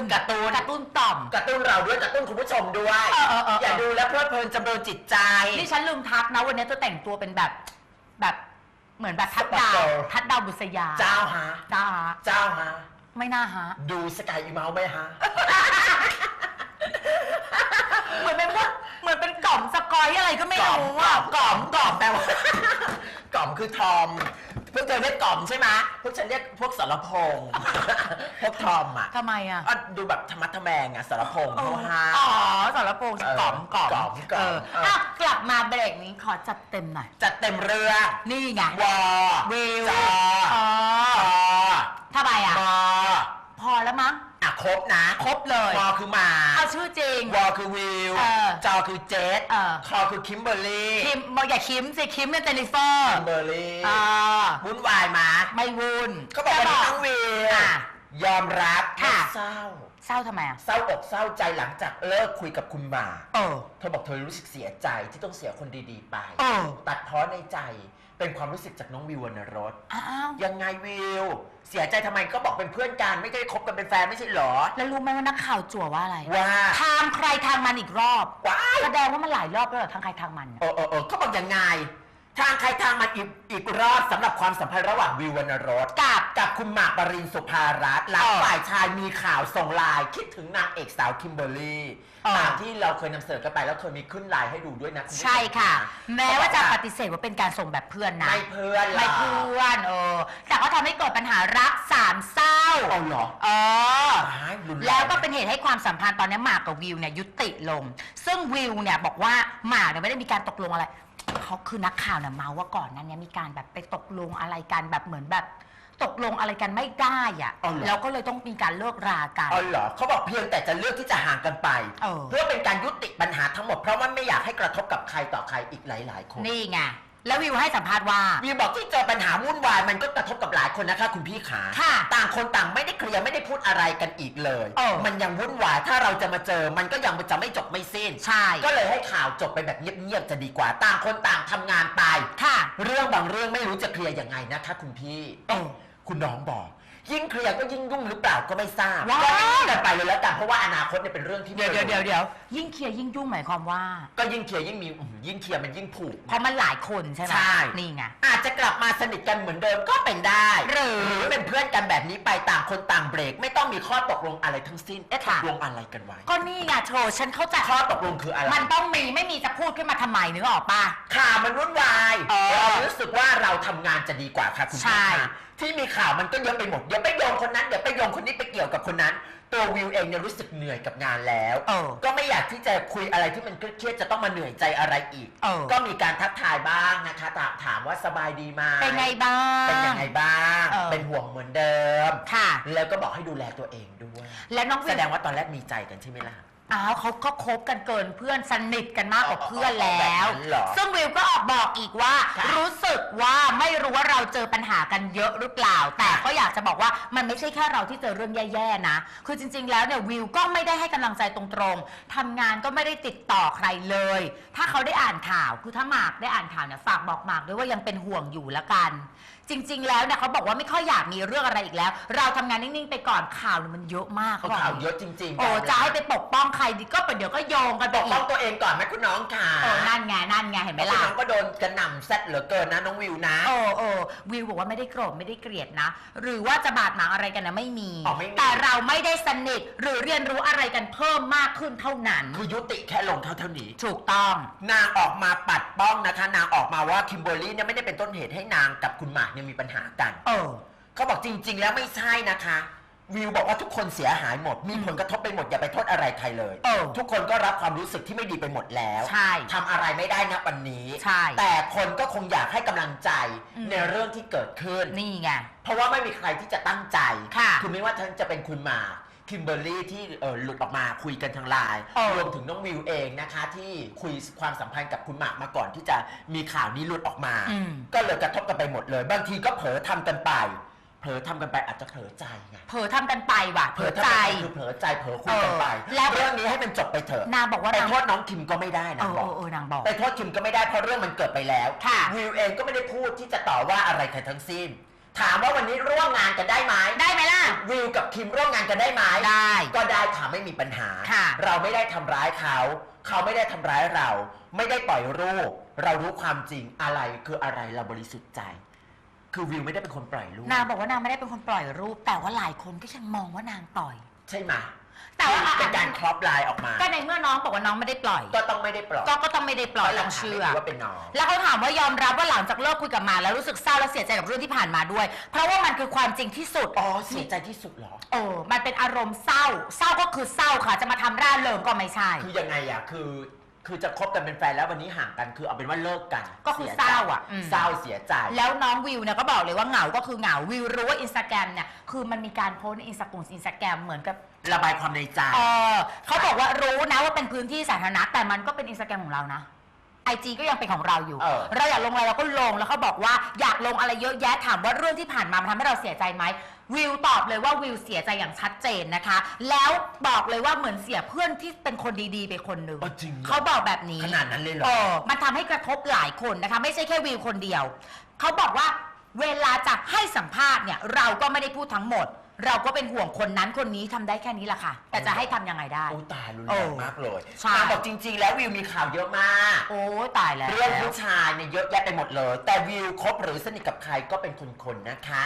นการ์ตูน การ์ตูนต่อม กระตุ้นเราด้วยกระตุ้นคุณผู้ชมด้วย เออเออเออ อย่าดูแล้วเพลิดเพลินจำเริญจิตใจ นี่ฉันลืมทักนะ วันนี้เธอแต่งตัวเป็นแบบแบบเหมือนแบบทัดดาวสปอร์ตเกิร์ลทัดดาวบุษยาเจ้าฮะจ้าเจ้าฮะไม่น่าฮะ ดูสกายอีเมาไหมฮะ เหมือนเป็นพวกเหมือนเป็นกล่อมสกอยอะไรก็ไม่กล่อมรู้กล่อะอมกล่อมกล่อมแปลว่ากล่อมคือทอม พวกเธอเรียกกล่อมใช่ไหมพวกฉันเรียกพวกสารพงษ์ พวกทอมอะทำไมอะ อะดูแบบธรรมะทแมงอะสารพงษ์เขาฮาอ๋อสารพงษ์เออกล่อมกล่อมกล่อมกล่อมเออเอออ่ อะกลับมาเบรกนี้ขอจัดเต็มหน่อย จัดเต็มเรื่องนี่ไงวอวิวจออ๋อจอทำไมอะ มอพอแล้วมั้งอะ ครบนะครบเลยมอคือหมาเอาชื่อจริง วอคือวิว เออจอคือเจสเออ คอคือคิมเบอร์รี่คิมบอกอย่าคิมสิคิมเป็นเจนนิเฟอร์คิมเบอร์รี่อ่าวุ่นวายมาไม่วุ่นเขาบอกว่าจะน้องวิวอะ ยอมรับค่ะ เศร้า เศร้าทำไมอะเศร้าอกเศร้าใจหลังจากเลิกคุยกับคุณหมา เออ เธอบอกเธอรู้สึกเสียใจที่ต้องเสียคนดีๆไป เออ ตัดพ้อในใจ เป็นความรู้สึกจากน้องวิววรรณรสอ้าวยังไงวิว เสียใจทำไมก็บอกเป็นเพื่อนกันไม่ได้คบกันเป็นแฟนไม่ใช่เหรอ แล้วรู้ไหมว่านักข่าวจั่วว่าอะไรว่า ทางใครทางมันอีกรอบว้ายแสดงว่ามันหลายรอบแล้วเหรอทางใครทางมันเออเออเออเขาบอกยังไง ทางใครทางมันอีกอีกรอบสำหรับความสัมพันธ์ระหว่างวิววรรณรสกับกับคุณหมากปรินสุภารัตน์หลังเออฝ่ายชายมีข่าวส่งไลน์คิดถึงนางเอกสาวคิมเบอร์รี่เออ ตามที่เราเคยนำเสนอกันไปแล้วเคยมีขึ้นไลน์ให้ดูด้วยนะณผู้มใช่ค่ะ แม้ว่าจะเขปบอกฏิเสธว่าเป็นการส่งแบบเพื่อนนะ ไม่เพื่อนหรไม่กเพื่อนเออแต่ก็ทำให้เกิดปัญหารักสามเศร้าเอาเหรอเออ ตายรุนรง แล้วก็เป็นเหตุให้ความสัมพันธ์ตอนนี้หมากกับวิวเนี่ยยุติลง ซึ่งวิวเนี่ยบอกว่าหมากเนี่ยไม่ได้มีการตกลงอะไร เขาคือนักข่าวเนี่ยเมาว่าก่อนนั้นเนี่ยมีการแบบไปตกลงอะไรกันแบบเหมือนแบบ ตกลงอะไรกันไม่ได้อะเอาเหรอ แล้วก็เลยต้องมีการเลิกรากัน เอาเหรอเขาบอกเพียงแต่จะเลือกที่จะห่างกันไป เออ เพื่อเป็นการยุติปัญหาทั้งหมด เพราะว่าไม่อยากให้กระทบกับใครต่อใครอีกหลาย ๆ คน นี่ไง แล้ววิวให้สัมภาษณ์ว่าวิวบอกที่เจอปัญหาวุ่นวายมันก็กระทบกับหลายคนนะคะ คุณพี่ขาค่ะต่างคนต่างไม่ได้เคลียร์ไม่ได้พูดอะไรกันอีกเลย เออ มันยังวุ่นวายถ้าเราจะมาเจอมันก็ยังจะไม่จบไม่สิ้น ใช่ ก็เลยให้ข่าวจบไปแบบเงียบๆจะดีกว่า ต่างคนต่างทำงานไป ค่ะ เรื่องบางเรื่องไม่รู้จะเคลียร์ยังไงนะคะ คุณพี่เออคุณน้องบอก ยิ่งเคลียร์ก็ยิ่งยุ่งหรือเปล่าก็ไม่ทราบว้ายก็ให้กันไปเลยแล้วกันเพราะว่าอนาคตเนี่ยเป็นเรื่องที่เดี๋ยวไม่เดี๋ยวรู้เดี๋ยวเดี๋ยวยิ่งเคลียร์ยิ่งยุ่งหมายความว่า ก็ยิ่งเคลียร์ยิ่งมีอื้อหือยิ่งเคลียร์มันยิ่งผูก เพราะมันหลายคนใช่ไหมใช่ นี่ไง อาจจะกลับมาสนิทกันเหมือนเดิมก็เป็นได้หรือเป็นเพื่อนกันแบบนี้ไปต่างคนต่างเบรก ไม่ต้องมีข้อตกลงอะไรทั้งสิ้นเอ๊ะตค่ะ กลงอะไรกันไว้ก็นี่ไงโชว์ฉันเข้าใจข้อตกลงคืออะไรมันต้องมีไม่มีจะพูดขึ้นมาทำไมนึกออกปะ ข่าวมันวุ่นวายเออเรารู้สึกว่าเราทำงานจะดีกว่าค่ะคุณใช่พี่ค่ะที่มีข่าวมันก็เยอะไปหมดเดี๋ยวไปโยงคนนั้นเดี๋ยวไปโยงคนนี้ไปเกี่ยวกับคนนั้น ตัววิวเองเนี่ยรู้สึกเหนื่อยกับงานแล้ว เออ ก็ไม่อยากที่จะคุยอะไรที่มันเครียดๆจะต้องมาเหนื่อยใจอะไรอีก เออ ก็มีการทักทายบ้างนะคะถามถามว่าสบายดีไหมเป็นไงบ้าง เป็นยังไงบ้าง เออ เป็นห่วงเหมือนเดิม ค่ะ แล้วก็บอกให้ดูแลตัวเองด้วย และน้องวิแสวดงว่าตอนแรกมีใจกันใช่ไหมล่ะ อ้าวเขาก็คบกันเกินเพื่อนสนิทกันมากกว่าเพื่อนแล้ว แบบนั้นเหรอ ซึ่งวิวก็ออกบอกอีกว่า ค่ะรู้สึกว่าไม่รู้ว่าเราเจอปัญหากันเยอะหรือเปล่า แต่ก็อยากจะบอกว่ามันไม่ใช่แค่เราที่เจอเรื่องแย่ๆนะ คือจริง ๆ แล้วเนี่ยวิวก็ไม่ได้ให้กำลังใจตรงๆทำงานก็ไม่ได้ติดต่อใครเลย ถ้าเขาได้อ่านข่าวคือถ้าหมากได้อ่านข่าวเนี่ยฝากบอกหมากด้วยว่ายังเป็นห่วงอยู่ละกัน จริง ๆ แล้วเนี่ยเขาบอกว่าไม่ค่อยอยากมีเรื่องอะไรอีกแล้ว เราทำงานนิ่ง ๆ ไปก่อนข่าวเนี่ยมันเยอะมากเขาบอกข่าวเยอะจริงๆโอ้แบบจะให้ไปปกป้องใครดีก็ไปเดี๋ยวก็โยงกันไปปกป้องอีกตัวเองก่อนไหมคุณน้องค่ะเออนั่นไงนั่นไงเห็นไหมคุณล่ะ น้องก็โดนกระหน่ำแซดเหลือเกินนะน้องวิวนะ โอ้โอ้วิวบอกว่าไม่ได้โกรธไม่ได้เกลียดนะ หรือว่าจะบาดหมางอะไรกันนะไม่มี อ๋อไม่มี แต่เราไม่ได้สนิทหรือเรียนรู้อะไรกันเพิ่มมากขึ้นเท่านั้น คือยุติแค่ลงเท่าเท่านี้ ถูกต้อง นางออกมาปัดป้องนะคะ นางออกมาว่าคิมเบอร์รี่เนี่ยไม่ได้เป็นต้นเหตุให้นางกับคุณหมากเนี่ยมีปัญหากัน เออ เขาบอกจริง ๆ แล้วไม่ใช่นะคะ วิวบอกว่าทุกคนเสียหายหมด มีผลกระทบไปหมดอย่าไปโทษอะไรใครเลย เออ ทุกคนก็รับความรู้สึกที่ไม่ดีไปหมดแล้ว ใช่ ทำอะไรไม่ได้นะวันนี้ ใช่ แต่คนก็คงอยากให้กำลังใจอืม ในเรื่องที่เกิดขึ้น นี่ไง เพราะว่าไม่มีใครที่จะตั้งใจค่ะ อไม่ว่าทั้งจะเป็นคุณหมาก คิมเบอร์รี่ที่เออหลุดออกมาคุยกันทางไลน์เออ รวมถึงน้องวิวเองนะคะ ที่คุยความสัมพันธ์กับคุณหมากมาก่อนที่จะมีข่าวนี้หลุดออกมา อืม ก็เลยกระทบกันไปหมดเลย บางทีก็เผลอทำกันไป เผลอทำกันไปอาจจะเผลอใจไงเผลอทำกันไปว่ะเผลอทำใจ กันไปคือเผลอใจเผลอคุยกันไปเออแล้ว เรื่องนี้ให้มันจบไปเถอะนางบอกว่าไปนางโทษน้องคิมก็ไม่ได้เอนะอบเออกอเออนางบอก ไปโทษคิมก็ไม่ได้เพราะเรื่องมันเกิดไปแล้วค่ะ วิวเองก็ไม่ได้พูดที่จะต่อว่าอะไรใครทั้งสิ้น ถามว่าวันนี้ร่วมงานกันได้ไหมได้ไหมล่ะ วิวกับคิมร่วมงานกันได้ไหมได้ ก็ได้ค่ะไม่มีปัญหา ค่ะ เราไม่ได้ทำร้ายเขา เขาไม่ได้ทำร้ายเรา ไม่ได้ปล่อยรูป เรารู้ความจริงอะไรคืออะไรเราบริสุทธิ์ใจ คือวิวไม่ได้เป็นคนปล่อยรูป นางบอกว่านางไม่ได้เป็นคนปล่อยรูป แต่ว่าหลายคนก็ยังมองว่านางปล่อย ใช่ไหมแต่ว่าเป็นการครอปไลน์ออกมาก็ในเมื่อน้องบอกว่าน้องไม่ได้ปล่อย ก็ต้องไม่ได้ปล่อยก็ก็ต้องไม่ได้ปล่อยเพราะหลัต้กองฐานเชื่อไม่ถือว่าเป็นน้อง แล้วเขาถามว่ายอมรับว่าหลังจากเลิกคุยกับหมาแล้วรู้สึกเศร้าและเสียใจกับเรื่องที่ผ่านมาด้วย เพราะว่ามันคือความจริงที่สุดอ๋อเสียใจที่สุดเหรอ เออมันเป็นอารมณ์เศร้า เศร้าก็คือเศร้าค่ะ จะมาทำร่าเริงก็ไม่ใช่ คือยังไงอะคือ คือจะคบกันเป็นแฟนแล้ววันนี้ห่างกันคือเอาเป็นว่าเลิกกันก็คือสียใจเศร้าอะอืม เศร้าเสียใจ แล้วน้องวิวเนี่ยก็บอกเลยว่าเหงา ก็คือเหงา วิวรู้ว่าอินสตาแกรมเนี่ยคือมันมีการโพสต์ในอินสตาแกรมอินสตาแกรมเหมือนกับ ระบายความในใจ เออเขาบอกว่ารู้นะว่าเป็นพื้นที่สาธารณะแต่มันก็เป็นอินสตาแกรมของเรานะ ไอจีก็ยังเป็นของเราอยู่ เออ เราอยากลงอะไรเราก็ลงแล้วเขาบอกว่าอยากลงอะไรเยอะแยะถามว่าเรื่องที่ผ่านมามันทำให้เราเสียใจไหมวิวตอบเลยว่าวิวเสียใจอย่างชัดเจนนะคะ แล้วบอกเลยว่าเหมือนเสียเพื่อนที่เป็นคนดีๆไปคนหนึ่งเออจริงเหรอ เขาบอกแบบนี้ ขนาดนั้นเลยเหรอเออมันทำให้กระทบหลายคนนะคะ ไม่ใช่แค่วิวคนเดียว เขาบอกว่าเวลาจะให้สัมภาษณ์เนี่ย เราก็ไม่ได้พูดทั้งหมด เราก็เป็นห่วงคนนั้นคนนี้ทำได้แค่นี้แหละค่ะ แต่จะให้ทำยังไงได้ โอ้ตายรุนเอแรองมากเลยใช่ นางบอกจริง ๆ แล้ววิวมีข่าวเยอะมาก โอ้ตายแล้ว เรื่องผู้ชายเนี่ยเยอะแยะไปหมดเลย แต่วิวคบหรือสนิทกับใครก็เป็นคนๆนะคะ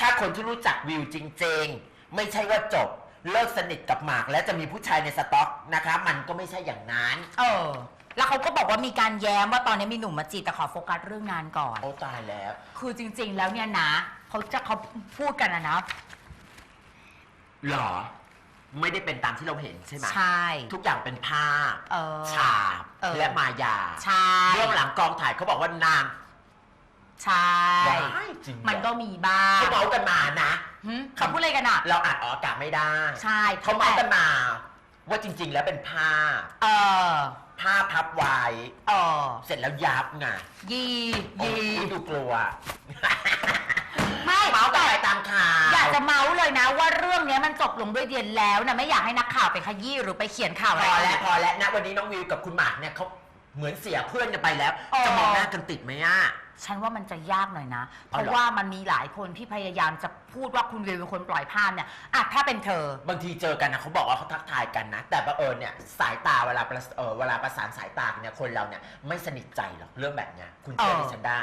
ถ้าคนที่รู้จักวิวจริง ๆ ไม่ใช่ว่าจบเลิกสนิทกับหมากแล้วจะมีผู้ชายในสต็อกนะคะ มันก็ไม่ใช่อย่างนั้น เออ แล้วเขาก็บอกว่ามีการแย้มว่าตอนนี้มีหนุ่มมาจีบแต่ขอโฟกัสเรื่องงานก่อน โอ้ตายแล้ว คือจริง ๆ แล้วเนี่ยนะเขาจะเขาพูดกันนะนะ หรอ ไม่ได้เป็นตามที่เราเห็นใช่ไหมใช่ ทุกอย่างเป็นภาพเออฉาบเออ และมายาใช่เรื่องหลังกองถ่ายเขาบอกว่านางใช่ว้ายจริงเหรอมันก็มีบ้างเขาเมาส์กันมานะ หึเขาพูดอะไรกันอะ เราอ่านออกอากาศไม่ได้ใช่เขาเมาส์กันมา ว่าจริง ๆ แล้วเป็นผ้าเออผ้าพับไว้เออเสร็จแล้วยับไงยีโอ้ยียดูกลัวไม่เมาส์กันไปตามข่าว อยากจะเมาส์เลยนะว่า บลงด้วยเดียนแล้วนะไม่อยากให้นักข่าวไปขยี้หรือไปเขียนข่าวพอะไรอแล้วพอแล้วนะวันนี้น้องวิวกับคุณหมากเนี่ยเขาเหมือนเสียเพื่อนกันไปแล้วอ๋อจะมองหน้ากันติดไหมอะ ฉันว่ามันจะยากหน่อยนะ เพอ๋อราะเหรอว่ามันมีหลายคนที่พยายามจะพูดว่าคุณวิวเป็นคนปล่อยภาพเนี่ยอะถ้าเป็นเธอ บางทีเจอกันนะเขาบอกว่าเขาทักทายกันนะ แต่บังเอิญเนี่ยสายตาเวลาประเออเวลาประสานสายตากันเนี่ยคนเราเนี่ยไม่สนิทใจหรอกเรื่องแบบเนี้ยคุณเชื่อเออ ดิฉันได้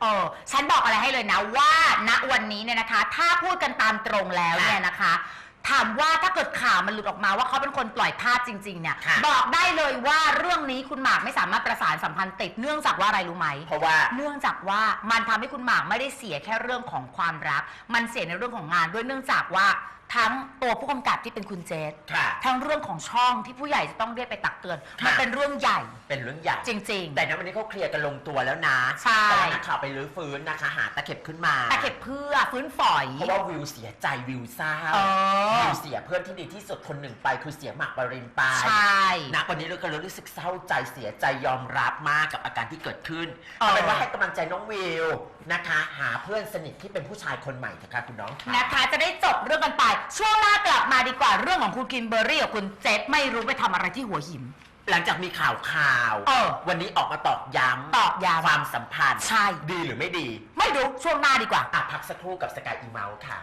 เออฉันบอกอะไรให้เลยนะว่าณวันนี้เนี่ยนะคะ ถ้าพูดกันตามตรงแล้วเนี่ยนะคะถามว่าถ้าเกิดข่าวมันหลุดออกมาว่าเขาเป็นคนปล่อยภาพจริงๆเนี่ยค่ะ บอกได้เลยว่าเรื่องนี้คุณหมากไม่สามารถประสานสัมพันธ์ติดเนื่องจากว่าอะไรรู้ไหม เพราะว่า เนื่องจากว่ามันทำให้คุณหมากไม่ได้เสียแค่เรื่องของความรัก มันเสียในเรื่องของงานด้วยเนื่องจากว่า ทั้งตัวผู้กำกับที่เป็นคุณเจษค่ะ ทั้งเรื่องของช่องที่ผู้ใหญ่จะต้องเรียกไปตักเตือนค่ะมันเป็นเรื่องใหญ่เป็นเรื่องใหญ่ จริงๆแต่นะวันนี้เขาเคลียร์กันลงตัวแล้วนะใช่ แต่ว่านักข่าวไปรื้อฟื้นนะคะ หาตะเข็บขึ้นมาแต่เก็บเพื่อฟื้นฝอยเพราะว่าวิวเสียใจวิวเศร้าเออวิวเสียเพื่อนที่ดีที่สุดคนหนึ่งไปคือเสียหมากปรินไปใช่ นะวันนี้เราก็เลยรู้สึกเศร้าใจเสียใจยอมรับมากกับอาการที่เกิดขึ้นเออ เอาเป็นว่าให้กำลังใจน้องวิว นะคะ หาเพื่อนสนิทที่เป็นผู้ชายคนใหม่นะคะคุณน้องค่ะ นะคะจะได้จบเรื่องกันไป ช่วงหน้ากลับมาดีกว่าเรื่องของคุณคิมเบอร์รี่กับคุณเจษไม่รู้ไปทำอะไรที่หัวหิน หลังจากมีข่าวข่าวๆเออวันนี้ออกมาตอกย้ำตอกย้ำความสัมพันธ์ใช่ ดีหรือไม่ดี ไม่รู้ช่วงหน้าดีกว่า อะพักสักครู่กับสกายอีเมลค่ะ